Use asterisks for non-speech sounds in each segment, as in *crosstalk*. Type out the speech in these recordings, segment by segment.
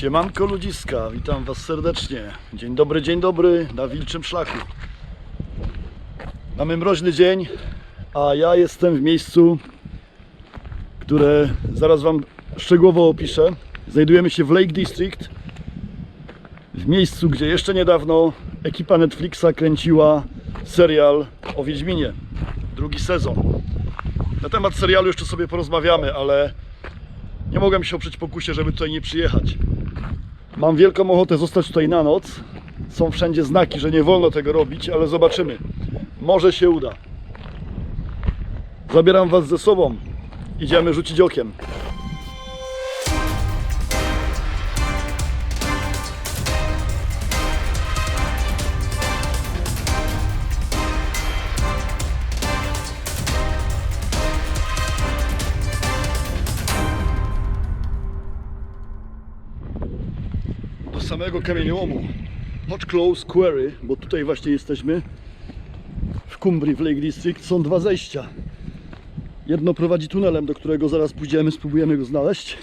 Siemanko ludziska, witam Was serdecznie. Dzień dobry, dzień dobry na Wilczym Szlaku. Mamy mroźny dzień, a ja jestem w miejscu, które zaraz Wam szczegółowo opiszę. Znajdujemy się w Lake District, w miejscu, gdzie jeszcze niedawno ekipa Netflixa kręciła serial o Wiedźminie, drugi sezon. Na temat serialu jeszcze sobie porozmawiamy, ale nie mogłem się oprzeć pokusie, żeby tutaj nie przyjechać. Mam wielką ochotę zostać tutaj na noc. Są wszędzie znaki, że nie wolno tego robić, ale zobaczymy. Może się uda. Zabieram Was ze sobą. Idziemy rzucić okiem. Samego kamieniołomu. Hot Close Quarry, bo tutaj właśnie jesteśmy. W Cumbrii w Lake District są dwa zejścia. Jedno prowadzi tunelem, do którego zaraz pójdziemy, spróbujemy go znaleźć.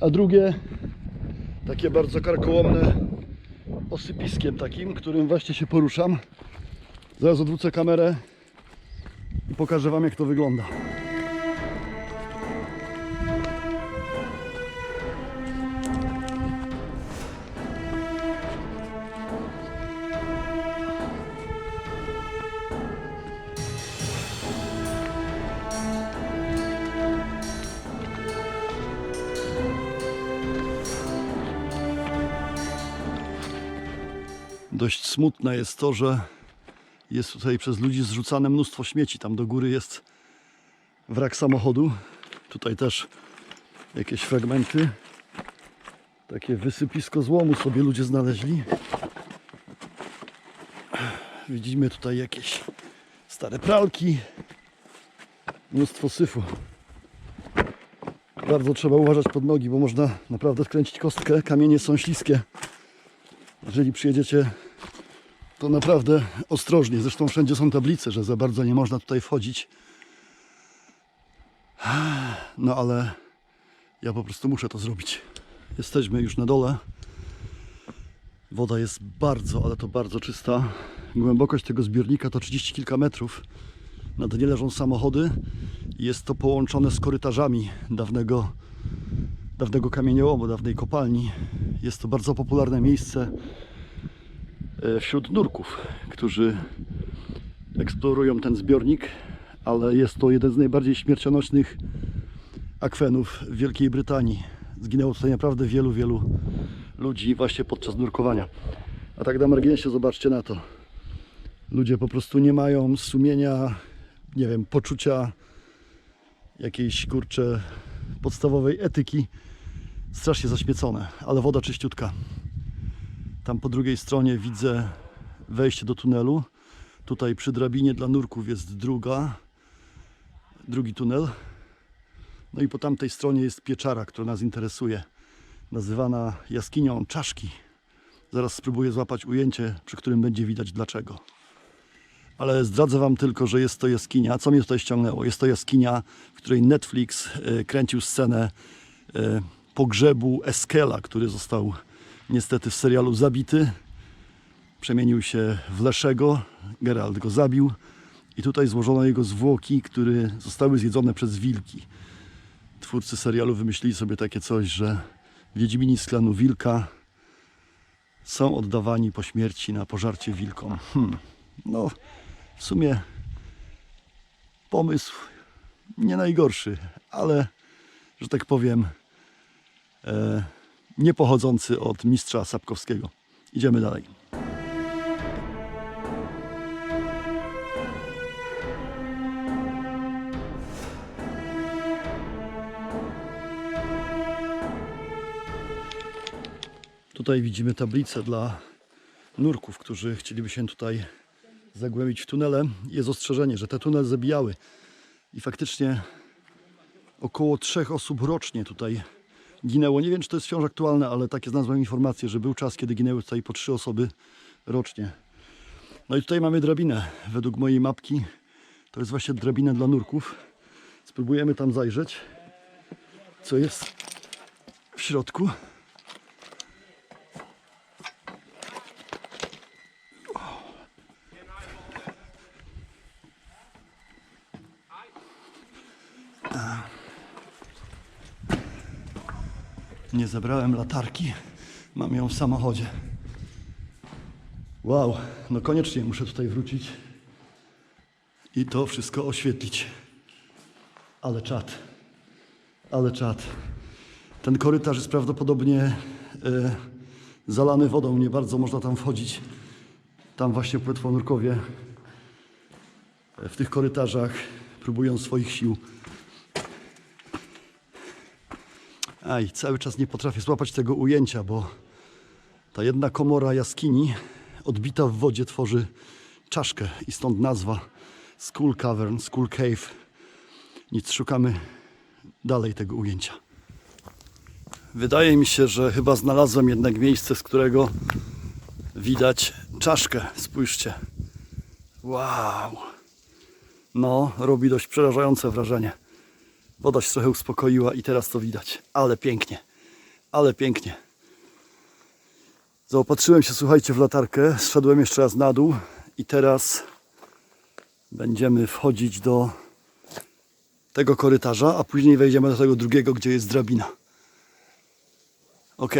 A drugie takie bardzo karkołomne osypiskiem takim, którym właśnie się poruszam. Zaraz odwrócę kamerę i pokażę Wam jak to wygląda Dość smutne jest to, że jest tutaj przez ludzi zrzucane mnóstwo śmieci. Tam do góry jest wrak samochodu. Tutaj też jakieś fragmenty. Takie wysypisko złomu sobie ludzie znaleźli. Widzimy tutaj jakieś stare pralki. Mnóstwo syfu. Bardzo trzeba uważać pod nogi, bo można naprawdę wkręcić kostkę. Kamienie są śliskie. Jeżeli przyjedziecie, to naprawdę ostrożnie. Zresztą wszędzie są tablice, że za bardzo nie można tutaj wchodzić. No ale ja po prostu muszę to zrobić. Jesteśmy już na dole. Woda jest bardzo, ale to bardzo czysta. Głębokość tego zbiornika to 30 kilka metrów. Na dnie leżą samochody. Jest to połączone z korytarzami dawnego, dawnego kamieniołomu, dawnej kopalni. Jest to bardzo popularne miejsce wśród nurków, którzy eksplorują ten zbiornik, ale jest to jeden z najbardziej śmiercionośnych akwenów w Wielkiej Brytanii. Zginęło tutaj naprawdę wielu, wielu ludzi właśnie podczas nurkowania. A tak na marginesie zobaczcie na to. Ludzie po prostu nie mają sumienia, nie wiem, poczucia jakiejś kurcze podstawowej etyki strasznie zaśmiecone, ale woda czyściutka. Tam po drugiej stronie widzę wejście do tunelu. Tutaj przy drabinie dla nurków jest druga, drugi tunel. No i po tamtej stronie jest pieczara, która nas interesuje, nazywana jaskinią czaszki. Zaraz spróbuję złapać ujęcie, przy którym będzie widać dlaczego. Ale zdradzę Wam tylko, że jest to jaskinia. Co mnie tutaj ściągnęło? Jest to jaskinia, w której Netflix e, kręcił scenę e, pogrzebu Eskela, który został niestety w serialu zabity. Przemienił się w Leszego, Geralt go zabił i tutaj złożono jego zwłoki, które zostały zjedzone przez wilki. Twórcy serialu wymyślili sobie takie coś, że Wiedźmini z klanu Wilka są oddawani po śmierci na pożarcie wilkom. Hmm. No, w sumie pomysł nie najgorszy, ale, że tak powiem, e, nie pochodzący od mistrza Sapkowskiego. Idziemy dalej. Tutaj widzimy tablicę dla nurków, którzy chcieliby się tutaj zagłębić w tunele. Jest ostrzeżenie, że te tunele zabijały i faktycznie około trzech osób rocznie tutaj ginęło. Nie wiem, czy to jest wciąż aktualne, ale takie znalazłem informacje, że był czas, kiedy ginęły tutaj po trzy osoby rocznie. No i tutaj mamy drabinę. Według mojej mapki to jest właśnie drabina dla nurków. Spróbujemy tam zajrzeć, co jest w środku. Nie zebrałem latarki. Mam ją w samochodzie. Wow, no koniecznie muszę tutaj wrócić i to wszystko oświetlić. Ale czad. Ale czad. Ten korytarz jest prawdopodobnie e, zalany wodą. Nie bardzo można tam wchodzić. Tam właśnie płetwonurkowie e, w tych korytarzach próbują swoich sił. Aj, cały czas nie potrafię złapać tego ujęcia, bo ta jedna komora jaskini odbita w wodzie tworzy czaszkę i stąd nazwa Skull Cavern, Skull Cave. Nic, szukamy dalej tego ujęcia. Wydaje mi się, że chyba znalazłem jednak miejsce, z którego widać czaszkę. Spójrzcie. Wow. No, robi dość przerażające wrażenie. Woda się trochę uspokoiła i teraz to widać. Ale pięknie. Ale pięknie. Zaopatrzyłem się, słuchajcie, w latarkę. Zszedłem jeszcze raz na dół i teraz będziemy wchodzić do tego korytarza, a później wejdziemy do tego drugiego, gdzie jest drabina. Ok,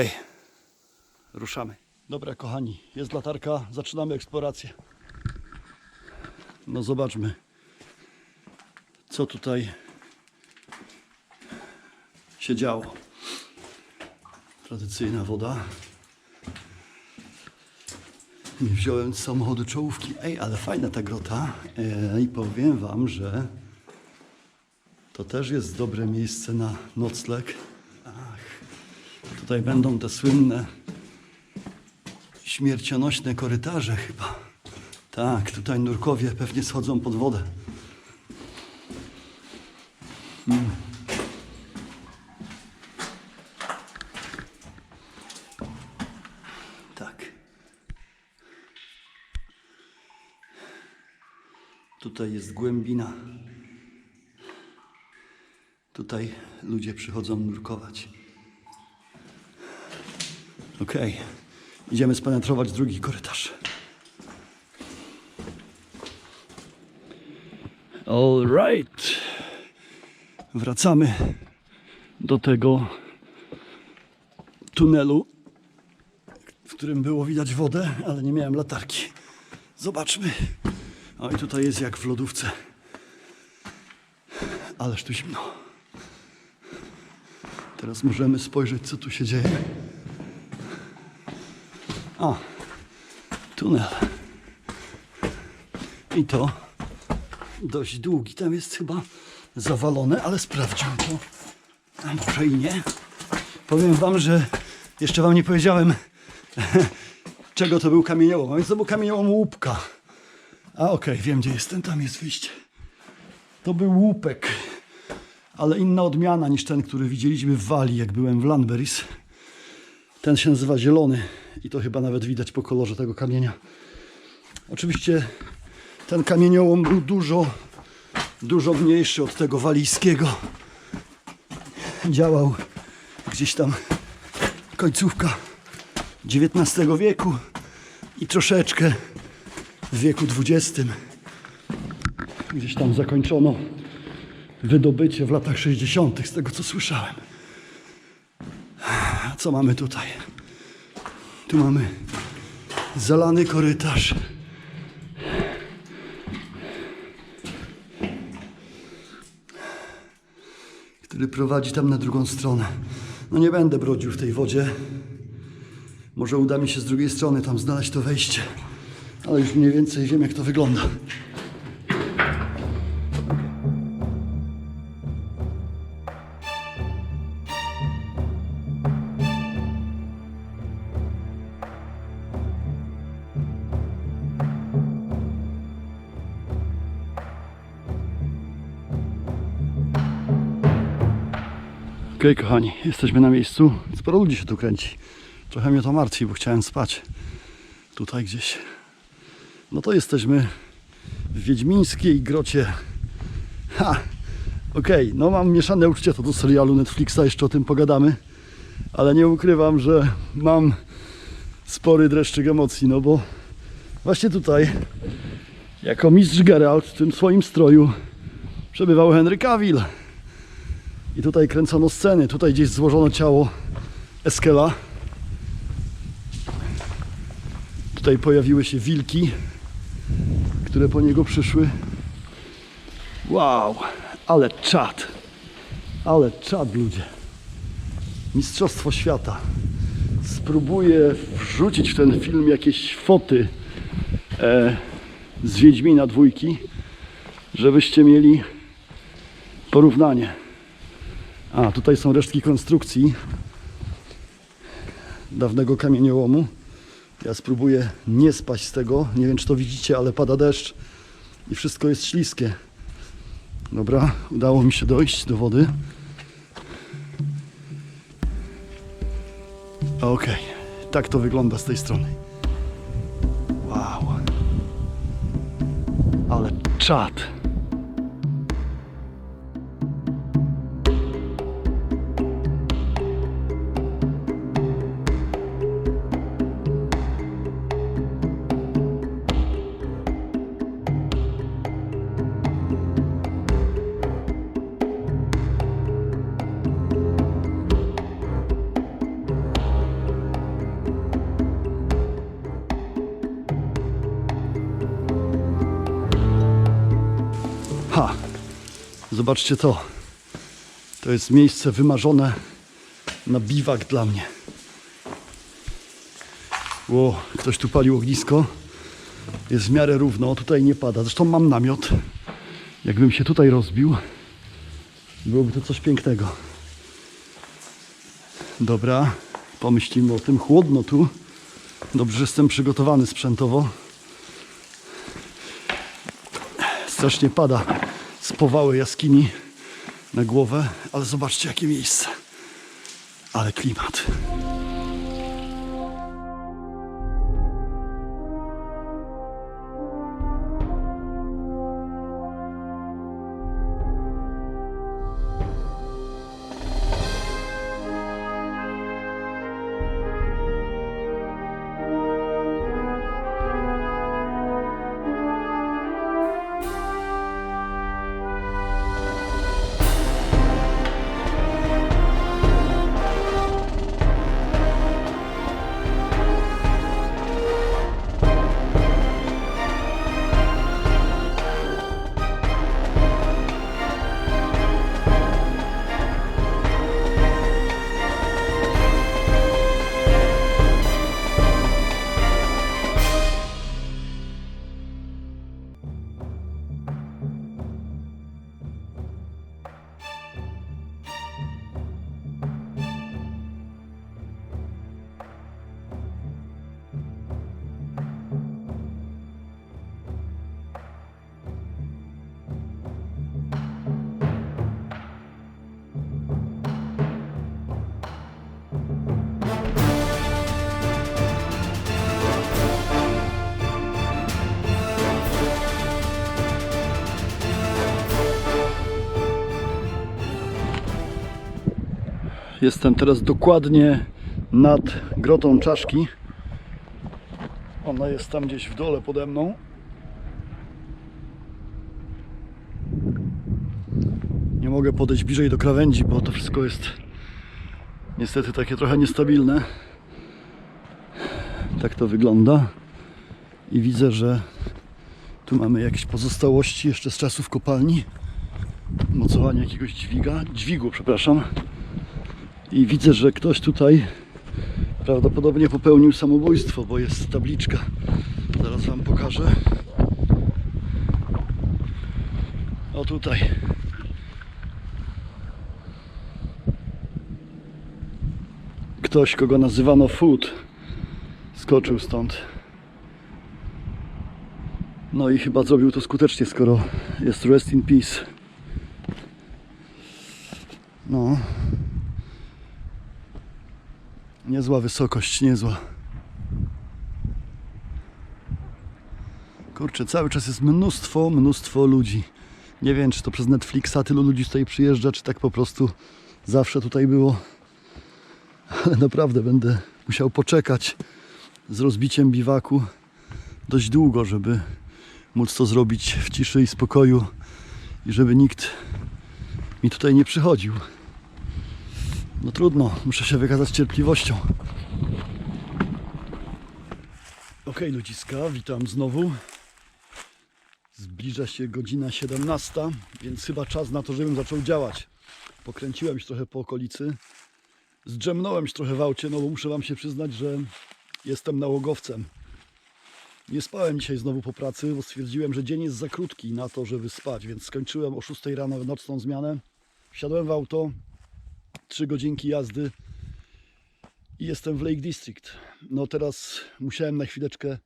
ruszamy. Dobra, kochani, jest latarka, zaczynamy eksplorację. No zobaczmy, co tutaj się działo. Tradycyjna woda. Nie wziąłem z samochodu czołówki. Ej, ale fajna ta grota. E, I powiem wam, że to też jest dobre miejsce na nocleg. Ach, tutaj będą te słynne śmiercionośne korytarze chyba. Tak, tutaj nurkowie pewnie schodzą pod wodę. Mm. Tak. Tutaj jest głębina. Tutaj ludzie przychodzą nurkować. Okej. Idziemy spenetrować drugi korytarz. All right. Wracamy do tego tunelu, w którym było widać wodę, ale nie miałem latarki. Zobaczmy. O i tutaj jest jak w lodówce. Ależ tu zimno. Teraz możemy spojrzeć, co tu się dzieje. A, tunel. I to dość długi. Tam jest chyba zawalone, ale sprawdziłem to. A może i nie. Powiem wam, że jeszcze wam nie powiedziałem, *laughs* czego to był kamieniołom. Więc to był kamieniołom łupka. A okej, wiem gdzie jestem, tam jest wyjście. To był łupek, ale inna odmiana niż ten, który widzieliśmy w Walii, jak byłem w Landberries. Ten się nazywa zielony i to chyba nawet widać po kolorze tego kamienia. Oczywiście ten kamieniołom był dużo, dużo mniejszy od tego walijskiego. Działał gdzieś tam końcówka XIX wieku i troszeczkę w wieku XX. Gdzieś tam zakończono wydobycie w latach 60., z tego co słyszałem. A co mamy tutaj? Tu mamy zalany korytarz. który prowadzi tam na drugą stronę. No nie będę brodził w tej wodzie. Może uda mi się z drugiej strony tam znaleźć to wejście. Ale już mniej więcej wiem, jak to wygląda. Okej, kochani, jesteśmy na miejscu. Sporo ludzi się tu kręci. Trochę mnie to martwi, bo chciałem spać. Tutaj gdzieś. No to jesteśmy w Wiedźmińskiej grocie. Ha! Okej, no mam mieszane uczucia to do serialu Netflixa, jeszcze o tym pogadamy. Ale nie ukrywam, że mam spory dreszczyk emocji, no bo właśnie tutaj, jako mistrz Geralt w tym swoim stroju, przebywał Henry Cavill. I tutaj kręcono sceny, tutaj gdzieś złożono ciało Eskela. Tutaj pojawiły się wilki, które po niego przyszły. Wow, ale czad. Ale czad ludzie. Mistrzostwo świata. Spróbuję wrzucić w ten film jakieś foty e, z Wiedźmina dwójki, żebyście mieli porównanie. A, tutaj są resztki konstrukcji dawnego kamieniołomu. Ja spróbuję nie spaść z tego. Nie wiem, czy to widzicie, ale pada deszcz i wszystko jest śliskie. Dobra, udało mi się dojść do wody. Okej, tak to wygląda z tej strony. Wow. Ale czad. Zobaczcie to. To jest miejsce wymarzone na biwak dla mnie. Ło, ktoś tu palił ognisko. Jest w miarę równo, tutaj nie pada. Zresztą mam namiot. Jakbym się tutaj rozbił, byłoby to coś pięknego. Dobra, pomyślimy o tym. Chłodno tu. Dobrze, że jestem przygotowany sprzętowo. strasznie pada z powały jaskini na głowę, ale zobaczcie jakie miejsce. Ale klimat. Jestem teraz dokładnie nad grotą czaszki. Ona jest tam gdzieś w dole pode mną. Nie mogę podejść bliżej do krawędzi, bo to wszystko jest niestety takie trochę niestabilne. Tak to wygląda. I widzę, że tu mamy jakieś pozostałości jeszcze z czasów kopalni. Mocowanie jakiegoś dźwiga, dźwigu, przepraszam. I widzę, że ktoś tutaj prawdopodobnie popełnił samobójstwo, bo jest tabliczka. Zaraz Wam pokażę. O tutaj. Ktoś, kogo nazywano Food, skoczył stąd. No i chyba zrobił to skutecznie, skoro jest Rest in Peace. No. Niezła wysokość, niezła. Kurczę, cały czas jest mnóstwo, mnóstwo ludzi. Nie wiem, czy to przez Netflixa tylu ludzi tutaj przyjeżdża, czy tak po prostu zawsze tutaj było. Ale naprawdę będę musiał poczekać z rozbiciem biwaku dość długo, żeby móc to zrobić w ciszy i spokoju i żeby nikt mi tutaj nie przychodził. No trudno, muszę się wykazać cierpliwością. Okej, ludziska, witam znowu. Zbliża się godzina 17, więc chyba czas na to, żebym zaczął działać. Pokręciłem się trochę po okolicy. Zdrzemnąłem się trochę w aucie, no bo muszę Wam się przyznać, że jestem nałogowcem. Nie spałem dzisiaj znowu po pracy, bo stwierdziłem, że dzień jest za krótki na to, żeby spać, więc skończyłem o 6 rano nocną zmianę. Wsiadłem w auto, 3 godzinki jazdy i jestem w Lake District. No teraz musiałem na chwileczkę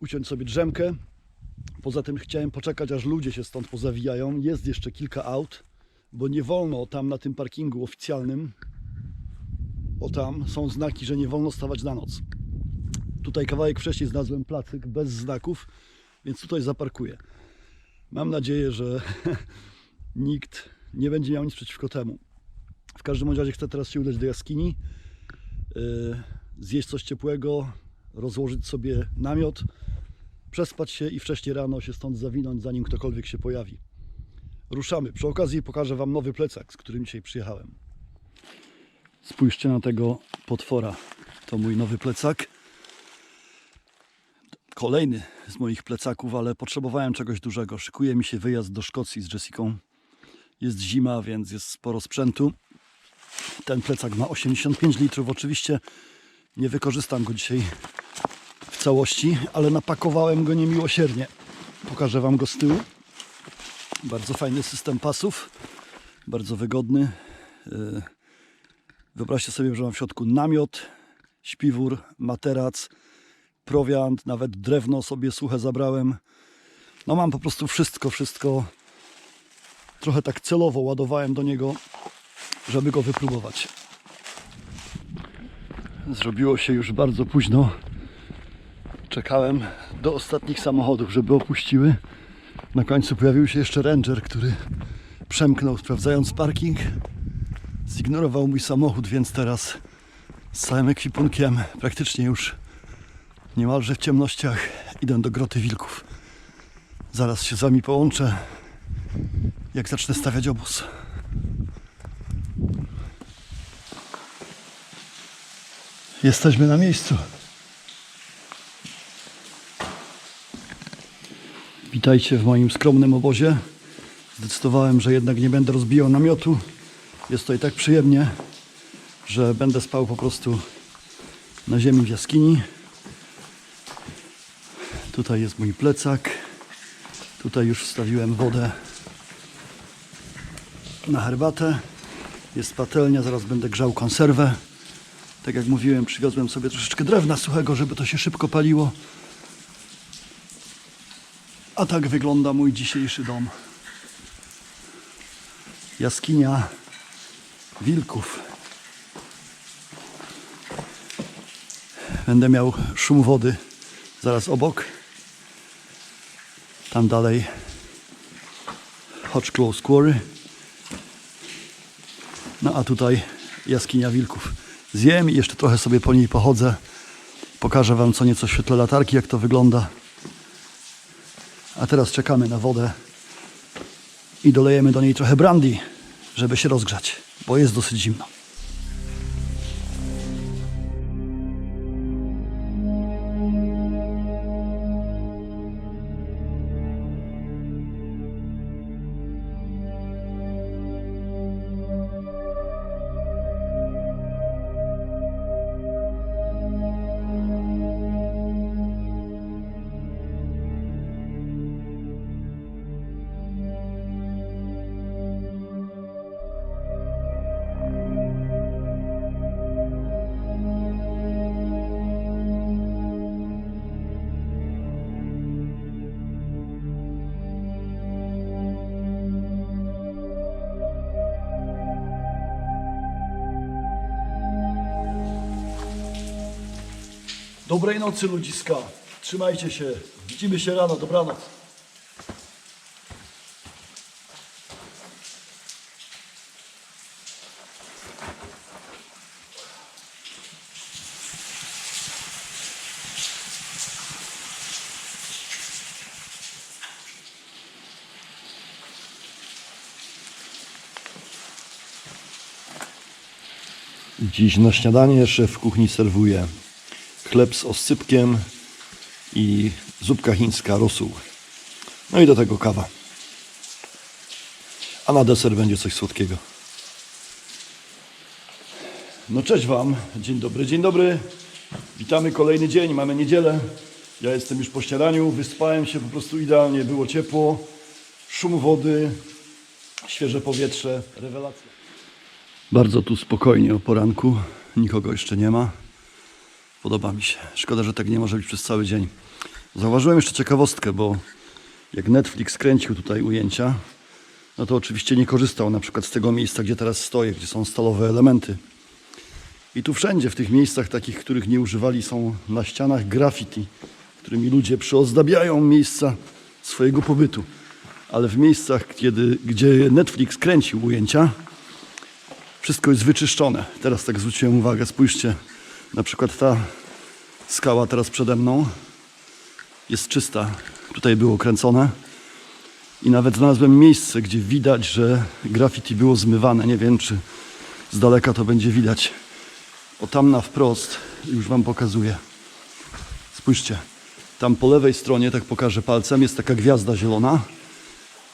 uciąć sobie drzemkę. Poza tym chciałem poczekać, aż ludzie się stąd pozawijają. Jest jeszcze kilka aut, bo nie wolno tam na tym parkingu oficjalnym. O tam są znaki, że nie wolno stawać na noc. Tutaj kawałek wcześniej znalazłem placyk bez znaków, więc tutaj zaparkuję. Mam nadzieję, że *laughs* nikt nie będzie miał nic przeciwko temu. W każdym razie chcę teraz się udać do jaskini, yy, zjeść coś ciepłego, rozłożyć sobie namiot, przespać się i wcześniej rano się stąd zawinąć, zanim ktokolwiek się pojawi. Ruszamy. Przy okazji pokażę Wam nowy plecak, z którym dzisiaj przyjechałem. Spójrzcie na tego potwora. To mój nowy plecak. Kolejny z moich plecaków, ale potrzebowałem czegoś dużego. Szykuje mi się wyjazd do Szkocji z Jessiką. Jest zima, więc jest sporo sprzętu. Ten plecak ma 85 litrów. Oczywiście nie wykorzystam go dzisiaj w całości, ale napakowałem go niemiłosiernie. Pokażę Wam go z tyłu. Bardzo fajny system pasów, bardzo wygodny. Yy, Wyobraźcie sobie, że mam w środku namiot, śpiwór, materac, prowiant, nawet drewno sobie suche zabrałem. No mam po prostu wszystko, wszystko. Trochę tak celowo ładowałem do niego, żeby go wypróbować. Zrobiło się już bardzo późno. Czekałem do ostatnich samochodów, żeby opuściły. Na końcu pojawił się jeszcze ranger, który przemknął sprawdzając parking. Zignorował mój samochód, więc teraz z całym ekwipunkiem praktycznie już niemalże w ciemnościach idę do groty wilków. Zaraz się z wami połączę, jak zacznę stawiać obóz. Jesteśmy na miejscu. Witajcie w moim skromnym obozie. Zdecydowałem, że jednak nie będę rozbijał namiotu. Jest to i tak przyjemnie, że będę spał po prostu na ziemi w jaskini. Tutaj jest mój plecak. Tutaj już wstawiłem wodę na herbatę. Jest patelnia, zaraz będę grzał konserwę. Tak jak mówiłem, przywiozłem sobie troszeczkę drewna suchego, żeby to się szybko paliło. A tak wygląda mój dzisiejszy dom. Jaskinia wilków. Będę miał szum wody zaraz obok. Tam dalej Hodge Close Quarry. No a tutaj jaskinia wilków. Zjem i jeszcze trochę sobie po niej pochodzę. Pokażę Wam co nieco w świetle latarki, jak to wygląda. A teraz czekamy na wodę i dolejemy do niej trochę brandy, żeby się rozgrzać, bo jest dosyć zimno. Dobrej nocy ludziska. Trzymajcie się. Widzimy się rano. Dobranoc. Dziś na śniadanie szef w kuchni serwuje chleb z oscypkiem i zupka chińska rosół. No i do tego kawa. A na deser będzie coś słodkiego. No cześć Wam, dzień dobry, dzień dobry. Witamy kolejny dzień, mamy niedzielę. Ja jestem już po śniadaniu, wyspałem się po prostu idealnie, było ciepło, szum wody, świeże powietrze, rewelacja. Bardzo tu spokojnie o poranku, nikogo jeszcze nie ma. Podoba mi się. Szkoda, że tak nie może być przez cały dzień. Zauważyłem jeszcze ciekawostkę, bo jak Netflix kręcił tutaj ujęcia, no to oczywiście nie korzystał na przykład z tego miejsca, gdzie teraz stoję, gdzie są stalowe elementy. I tu wszędzie, w tych miejscach takich, których nie używali, są na ścianach graffiti, którymi ludzie przyozdabiają miejsca swojego pobytu. Ale w miejscach, kiedy, gdzie Netflix kręcił ujęcia, wszystko jest wyczyszczone. Teraz tak zwróciłem uwagę, spójrzcie, na przykład ta skała teraz przede mną jest czysta. Tutaj było kręcone i nawet znalazłem miejsce, gdzie widać, że graffiti było zmywane. Nie wiem, czy z daleka to będzie widać. O tam na wprost, już Wam pokazuję. Spójrzcie, tam po lewej stronie, tak pokażę palcem, jest taka gwiazda zielona,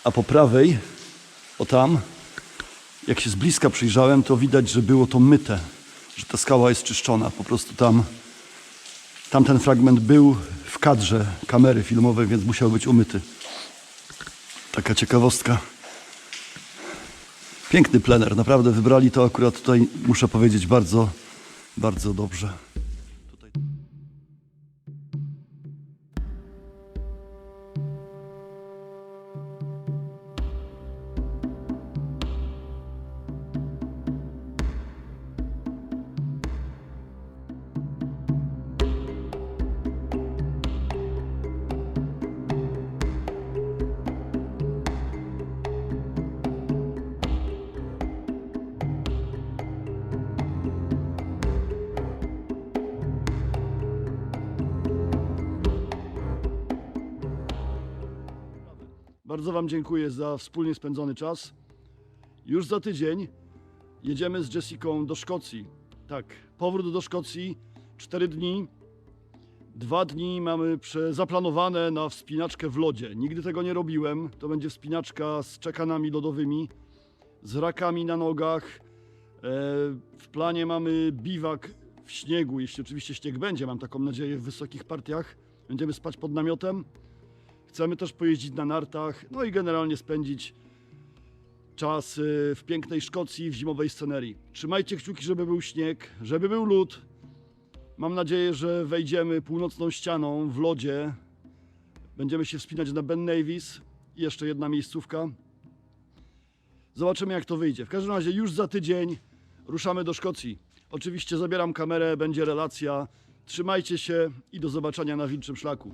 a po prawej, o tam, jak się z bliska przyjrzałem, to widać, że było to myte, że ta skała jest czyszczona. Po prostu tam, tamten fragment był w kadrze kamery filmowej, więc musiał być umyty. Taka ciekawostka. Piękny plener, naprawdę wybrali to akurat tutaj, muszę powiedzieć, bardzo, bardzo dobrze. Bardzo Wam dziękuję za wspólnie spędzony czas. Już za tydzień jedziemy z Jessiką do Szkocji. Tak, powrót do Szkocji, 4 dni. Dwa dni mamy zaplanowane na wspinaczkę w lodzie. Nigdy tego nie robiłem. To będzie wspinaczka z czekanami lodowymi, z rakami na nogach. E, W planie mamy biwak w śniegu, jeśli oczywiście śnieg będzie, mam taką nadzieję, w wysokich partiach. Będziemy spać pod namiotem. Chcemy też pojeździć na nartach, no i generalnie spędzić czas y, w pięknej Szkocji, w zimowej scenerii. Trzymajcie kciuki, żeby był śnieg, żeby był lód. Mam nadzieję, że wejdziemy północną ścianą w lodzie. Będziemy się wspinać na Ben Nevis. Jeszcze jedna miejscówka. Zobaczymy, jak to wyjdzie. W każdym razie już za tydzień ruszamy do Szkocji. Oczywiście zabieram kamerę, będzie relacja. Trzymajcie się i do zobaczenia na wilczym szlaku.